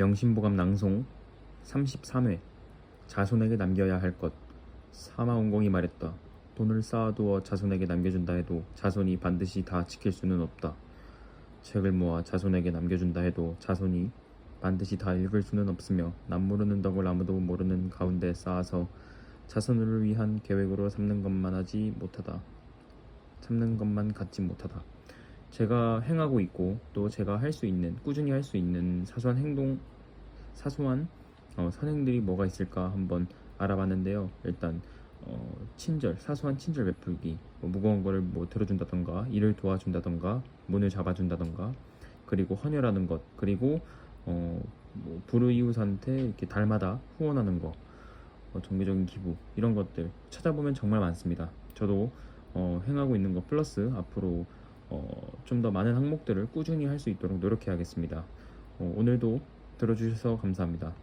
명심보감 낭송 33회 자손에게 남겨야 할 것 사마원공이 말했다. 돈을 쌓아두어 자손에게 남겨준다 해도 자손이 반드시 다 지킬 수는 없다. 책을 모아 자손에게 남겨준다 해도 자손이 반드시 다 읽을 수는 없으며 남 모르는 덕을 아무도 모르는 가운데 쌓아서 자손을 위한 계획으로 삼는 것만 하지 못하다. 참는 것만 갖지 못하다. 제가 행하고 있고 또 제가 할 수 있는 꾸준히 할 수 있는 사소한 행동 사소한 어, 선행들이 뭐가 있을까 한번 알아봤는데요. 일단 어, 친절 사소한 친절 베풀기 뭐 무거운 거를 뭐 들어준다던가 일을 도와준다던가 문을 잡아준다던가 그리고 헌혈하는 것 그리고 어, 뭐 불우 이웃한테 이렇게 달마다 후원하는 거 어, 정기적인 기부 이런 것들 찾아보면 정말 많습니다. 저도 어, 행하고 있는 거 플러스 앞으로 어, 좀 더 많은 항목들을 꾸준히 할 수 있도록 노력해야겠습니다. 어, 오늘도 들어주셔서 감사합니다.